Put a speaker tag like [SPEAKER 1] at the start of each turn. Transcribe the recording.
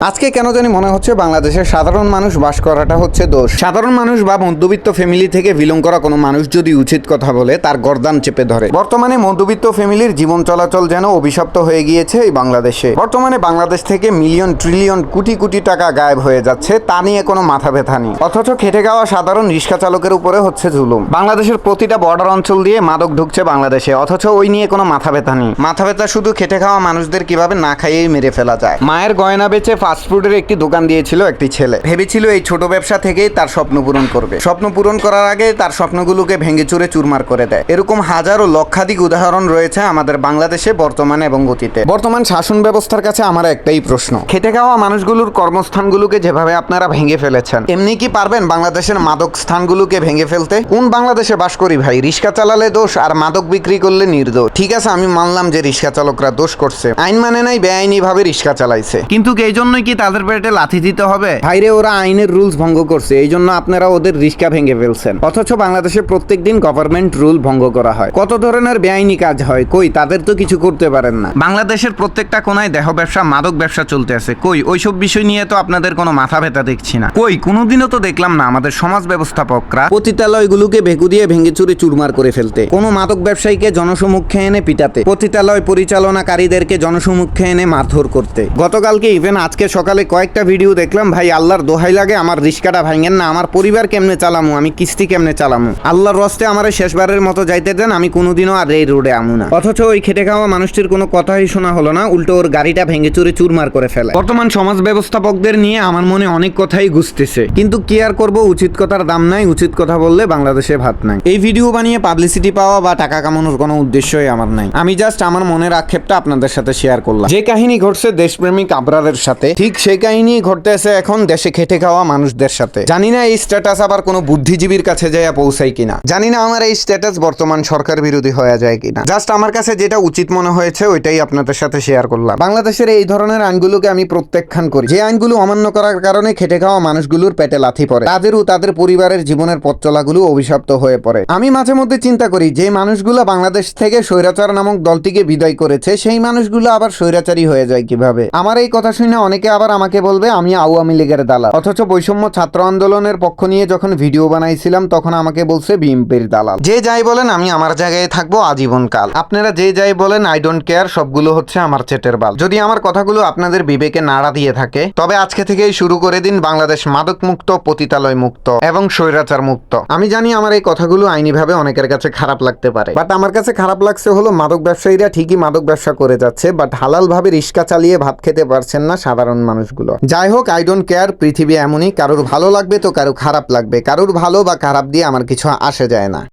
[SPEAKER 1] আজকে কেন জানি মনে হচ্ছে বাংলাদেশের সাধারণ মানুষ বাস করাটা হচ্ছে দোষ। সাধারণ মানুষ বা মধ্যবিত্ত ফ্যামিলি থেকে বিলং করা কোনো মানুষ যদি উচিত কথা বলে তার গর্দান চেপে ধরে। বর্তমানে মধ্যবিত্ত ফ্যামিলির জীবন চলাচল যেন অভিশপ্ত হয়ে গিয়েছে এই বাংলাদেশে। বর্তমানে বাংলাদেশ থেকে মিলিয়ন ট্রিলিয়ন কোটি কোটি টাকা গায়েব হয়ে যাচ্ছে তা নিয়ে কোনো মাথা ব্যথা নেই। অথচ খেটে খাওয়া সাধারণ রিক্সা চালকের উপরে হচ্ছে জুলুম। বাংলাদেশের প্রতিটা বর্ডার অঞ্চল দিয়ে মাদক ঢুকছে বাংলাদেশে অথচ ওই নিয়ে কোনো মাথা ব্যথা নেই। মাথা ব্যথা শুধু খেটে খাওয়া মানুষদের কীভাবে না খাইয়েই মেরে ফেলা যায়। মায়ের গয়না বেচে ফাস্টফুডের একটি দোকান দিয়েছিল একটি ছেলে। ভেবেছিল এই ছোট ব্যবসা থেকেই তার স্বপ্ন পূরণ করবে। স্বপ্ন পূরণ করার আগে তার স্বপ্নগুলোকে ভেঙে চুরে চুরমার করে দেয়। এরকম হাজারো লক্ষাধিক উদাহরণ রয়েছে আমাদের বাংলাদেশে বর্তমানে এবং অতীতে। বর্তমান শাসন ব্যবস্থার কাছে আমার একটাই প্রশ্ন। খেটে খাওয়া মানুষগুলোর কর্মস্থানগুলোকে যেভাবে আপনারা ভেঙে ফেলেছেন, এমনি কি পারবেন বাংলাদেশের মাদক স্থানগুলোকে ভেঙে ফেলতে? কোন বাংলাদেশে বাস করি ভাই? রিক্সা চালালে দোষ আর মাদক বিক্রি করলে নির্দোষ। ঠিক আছে, আমি মানলাম যে রিক্সা চালকরা দোষ করছে। আইন মানে নাই বেআইনি ভাবে রিক্সা চালাইছে। কিন্তু এই জন্যই কি তাদের পেটে লাথি দিতে হবে? ভাইরে ওরা আইনের রুলস ভঙ্গ করছে এই জন্য আপনারা ওদের রিক্সা ভেঙে ফেলছেন। অথচ বাংলাদেশে প্রত্যেকদিন গভর্নমেন্ট রুল ভঙ্গ করা হয়। কত ধরনের বেআইনি কাজ হয়? কই তাদের তো কিছু করতে পারেন না। বাংলাদেশের প্রত্যেকটা কোনায় দেহ ব্যবসা মাদক ব্যবসা চলতে আছে। কই ওইসব বিষয় নিয়ে তো আপনাদের কোনো মাথা ব্যথা দেখছি না। কই কোনোদিনও তো দেখলাম না আমাদের সমাজ ব্যবস্থাপকরা পতিতালয়গুলোকে ভেগু দিয়ে ভেঙে চুরে চুরমার করে ফেলতে। কোনো মাদক ব্যবসায়ীকে জনসমুখে এনে পিটাতে। পতিতালয় পরিচালনাকারীদেরকে জনসমুখে এনে মারধর করতে। গতকালকে ইভেন আজকে সকালে কয়েকটা ভিডিও দেখলাম, ভাই আল্লাহর দোহাই লাগে, আমার রিস্কাটা ভাঙেন না, আমার পরিবার কেমনে চালামু, আমি কিস্তি কেমনে চালামু? আল্লাহর রস্তে আমার শেষবারের মতো যাইতে দেন, আমি কোনোদিনও আর এই রোডে আমু না। অথচ ওই খেটে খাওয়া মানুষটির কোনো কথাই শোনা হলো না, উল্টো ওর গাড়িটা ভেঙে চুরে চুরমার করে ফেলে। বর্তমান সমাজ ব্যবস্থাপকদের নিয়ে আমার মনে অনেক কথাই গুছতেছে কিন্তু কি আর করব, উচিত কথার দাম নাই, উচিত কথা বললে বাংলাদেশে ভাত নাই। এই ভিডিও বানিয়ে পাবলিসিটি পাওয়া বা টাকা কামানোর কোনো উদ্দেশ্যই আমার নাই। আমি জাস্ট আমার মনের আক্ষেপটা আপনাদের সাথে শেয়ার করলাম। যে কাহিনী ঘটছে দেশপ্রেমিক আবরারের সাথে ঠিক সেই কাহিনী ঘটতেছে এখন দেশে খেটে খাওয়া মানুষদের সাথে। জানি না এই স্ট্যাটাস আবার কোনো বুদ্ধিজীবীর কাছে যাইয়া পৌঁছাই কিনা। জানি না আমার এই স্ট্যাটাস বর্তমান সরকার বিরোধী হয়ে যায় কিনা। জাস্ট আমার কাছে যেটা উচিত মনে হয়েছে ওইটাই আপনাদের সাথে শেয়ার করলাম। বাংলাদেশের এই ধরনের আইনগুলোকে আমি প্রত্যাখ্যান করি। যে আইনগুলো অমান্য করার কারণে খেটে খাওয়া মানুষগুলোর পেটে লাথি পড়ে। তাদেরও তাদের পরিবারের জীবনের পথ চলাগুলো অভিশপ্ত হয়ে পড়ে। আমি মাঝে মধ্যে চিন্তা করি, যে মানুষগুলো বাংলাদেশ থেকে স্বৈরাচার নামক দলটিকে বিদায় করেছে, সেই মানুষগুলো আবার স্বৈরাচারী হয়ে যায় কীভাবে? আমার এই কথা শুনে অনেকে আবার আমাকে বলবে, আমি আওয়ামী লীগের দালাল। অথচ বৈষম্য ছাত্র আন্দোলনের পক্ষ নিয়ে যখন ভিডিও বানাইছিলাম, তখন আমাকে বলছে বিএমপির দালাল। যে যাই বলেন, আমি আমার জায়গায় থাকব আজীবন কাল আপনারা যে যাই বলেন আই ডোন্ট কেয়ার সবগুলো হচ্ছে আমার চেটের বাল। যদি আমার কথাগুলো আপনাদের বিবেকে নাড়া দিয়ে থাকে, তবে আজকে থেকেই শুরু করে দিন বাংলাদেশ মাদক মুক্ত পতিতালয় মুক্ত এবং স্বৈরাচার মুক্ত। আমি জানি আমার এই কথাগুলো আইনিভাবে অনেকের কাছে খারাপ লাগতে পারে। বাট আমার কাছে খারাপ লাগছে হলো, মাদক ব্যবসায়ীরা ঠিকই মাদক ব্যবসা করে যাচ্ছে, বাট হালাল ভাবে রিক্সা চালিয়ে ভাত খেতে পারছেন না সাধারণ মানুষগুলো। যাই হোক আই ডোন্ট কেয়ার পৃথিবী এমনই, কারোর ভালো লাগবে তো কারও খারাপ লাগবে। কারোর ভালো বা খারাপ দিয়ে আমার কিছু আসে যায় না।